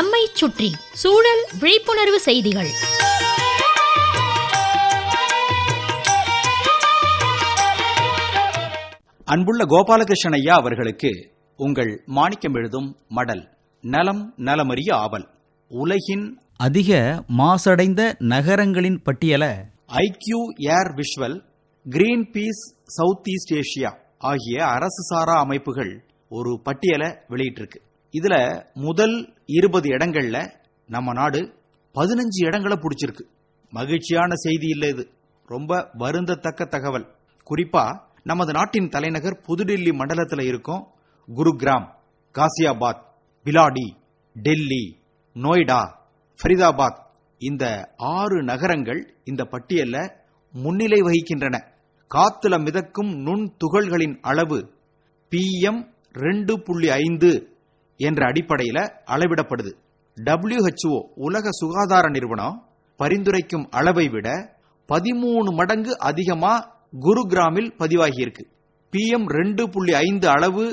நம்மை சுற்றி சூழல் விழிப்புணர்வு செய்திகள். அன்புள்ள கோபாலகிருஷ்ணன் ஐயா அவர்களுக்கு உங்கள் மாணிக்கம் எழுதும் மடல் நலம் நலமறிய ஆவல் உலகின் அதிக மாசடைந்த நகரங்களின் பட்டியலை IQ Air Visual Greenpeace South East Asia ஆகிய அரசு சாரா அமைப்புகள் ஒரு பட்டியலை வெளியிட்டிருக்கு. இதுல முதல் இருபது இடங்கள்ல நம்ம நாடு பதினஞ்சு இடங்களை பிடிச்சிருக்கு. மகிழ்ச்சியான செய்தி இல்லை இது. ரொம்ப வருந்தத்தக்க தகவல். குறிப்பா நமது நாட்டின் தலைநகர் புதுடில்லி மண்டலத்தில் இருக்கும் குருகிராம் காசியாபாத் பிலாடி டெல்லி நொய்டா ஃபரிதாபாத் இந்த ஆறு நகரங்கள் இந்த பட்டியல்ல முன்னிலை வகிக்கின்றன. காத்துல மிதக்கும் நுண் துகள்களின் அளவு பிஎம் ரெண்டு புள்ளி ஐந்து என்ற அடிப்படையில் அளவிடப்படுது. டபிள்யூஹெச்ஓ உலக சுகாதார நிறுவனம் பரிந்துரைக்கும் அளவை விட பதிமூணு மடங்கு அதிகமா குருகிராமில் பதிவாகியிருக்கு. பிஎம் ரெண்டு புள்ளி ஐந்து அளவு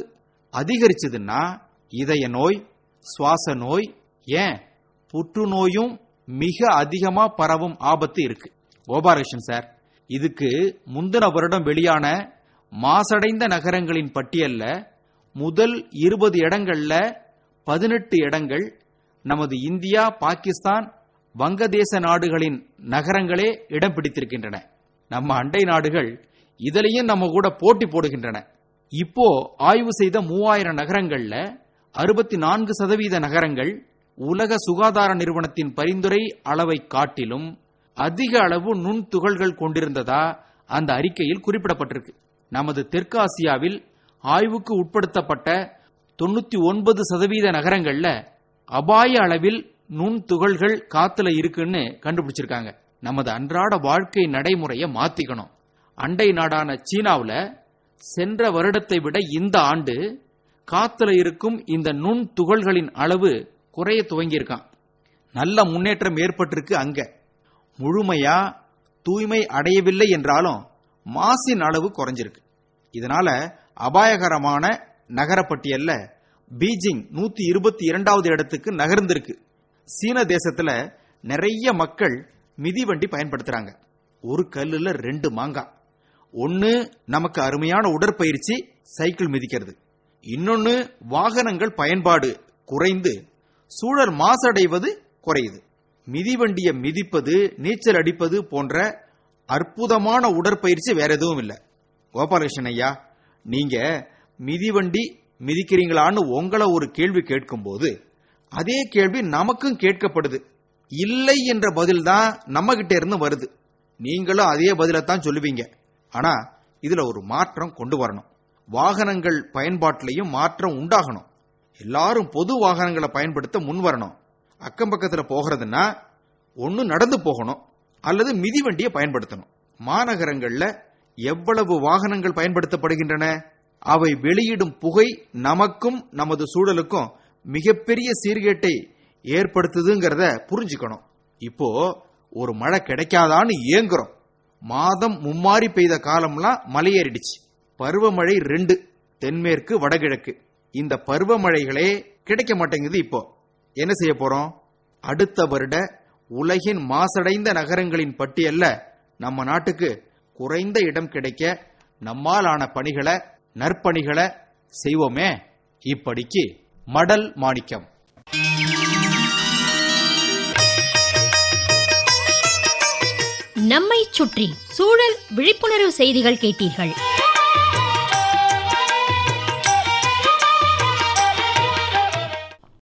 அதிகரிச்சதுன்னா இதய நோய் சுவாச நோய் ஏன்? புற்றுநோயும் மிக அதிகமா பரவும் ஆபத்து இருக்கு. கோபாலகிருஷ்ணன் சார் இதுக்கு முந்தின வருடம் வெளியான மாசடைந்த நகரங்களின் பட்டியல்ல முதல் இருபது இடங்கள்ல பதினெட்டு இடங்கள் நமது இந்தியா பாகிஸ்தான் வங்கதேச நாடுகளின் நகரங்களே இடம் பிடித்திருக்கின்றன. நம்ம அண்டை நாடுகள் இதிலையும் நம்ம கூட போட்டி போடுகின்றன. இப்போ ஆய்வு செய்த மூவாயிரம் நகரங்கள்ல அறுபத்தி நான்கு சதவீத நகரங்கள் உலக சுகாதார நிறுவனத்தின் பரிந்துரை அளவை காட்டிலும் அதிக அளவு நுண் துகள்கள் கொண்டிருந்ததா அந்த அறிக்கையில் குறிப்பிடப்பட்டிருக்கு. நமது தெற்காசியாவில் ஆய்வுக்கு உட்படுத்தப்பட்ட தொண்ணூத்தி ஒன்பது சதவீத நகரங்கள்ல அபாய அளவில் நுண் துகள்கள் காத்துல இருக்குன்னு கண்டுபிடிச்சிருக்காங்க. நமது அன்றாட வாழ்க்கை நடைமுறையை மாத்திக்கணும். அண்டை நாடான சீனாவில் சென்ற வருடத்தை விட இந்த ஆண்டு காத்துல இருக்கும் இந்த நுண் துகள்களின் அளவு குறைய துவங்கியிருக்கான். நல்ல முன்னேற்றம் ஏற்பட்டிருக்கு அங்க. முழுமையா தூய்மை அடையவில்லை என்றாலும் மாசின் அளவு குறைஞ்சிருக்கு. இதனால அபாயகரமான நகரப்பட்டியல்ல பீஜிங் நூத்தி இருபத்தி இரண்டாவது இடத்துக்கு நகர்ந்திருக்கு. சீன தேசத்துல நிறைய மக்கள் மிதிவண்டி பயன்படுத்துறாங்க. ஒரு கல்லுல ரெண்டு மாங்காய் ஒன்னு நமக்கு அருமையான உடற்பயிற்சி சைக்கிள் மிதிக்கிறது. இன்னொன்னு வாகனங்கள் பயன்பாடு குறைந்து சூழல் மாசடைவது குறையுது. மிதிவண்டியை மிதிப்பது நீச்சல் அடிப்பது போன்ற அற்புதமான உடற்பயிற்சி வேற எதுவும் இல்லை. கோபாலகிருஷ்ணன் ஐயா நீங்க மிதிவண்டி மிதிக்கிறீங்களான்னு உங்களை ஒரு கேள்வி கேட்கும்போது அதே கேள்வி நமக்கும் கேட்கப்படுது. இல்லை என்ற பதில் தான் நம்ம கிட்ட இருந்து வருது. நீங்களும் அதே பதிலத்தான் சொல்லுவீங்க. ஆனா இதுல ஒரு மாற்றம் கொண்டு வரணும். வாகனங்கள் பயன்பாட்டிலையும் மாற்றம் உண்டாகணும். எல்லாரும் பொது வாகனங்களை பயன்படுத்த முன் வரணும். அக்கம் பக்கத்துல போகிறதுன்னா ஒன்னு நடந்து போகணும் அல்லது மிதிவண்டியை பயன்படுத்தணும். மாநகரங்கள்ல எவ்வளவு வாகனங்கள் பயன்படுத்தப்படுகின்றன? அவை வெளியிடும் புகை நமக்கும் நமது சூழலுக்கும் மிகப்பெரிய சீர்கேட்டை ஏற்படுத்துதுங்கிறத புரிஞ்சுக்கணும். இப்போ ஒரு மழை கிடைக்காதான்னு ஏங்குறோம் மாதம் மும்மாரி பெய்த காலம்லாம் மலையேறிடுச்சு. பருவமழை ரெண்டு தென்மேற்கு வடகிழக்கு. இந்த பருவமழைகளே கிடைக்க மாட்டேங்குது இப்போ. என்ன செய்ய போறோம்? அடுத்த வருட உலகின் மாசடைந்த நகரங்களின் பட்டியல்ல நம்ம நாட்டுக்கு குறைந்த இடம் கிடைக்க நம்மால் ஆன பணிகளை நற்பணிகளை செய்வோமே? இப்படிக்கு மடல் மாணிக்கம். நம்மை சுற்றி சூழல் விழிப்புணர்வு செய்திகள் கேட்டீர்கள்.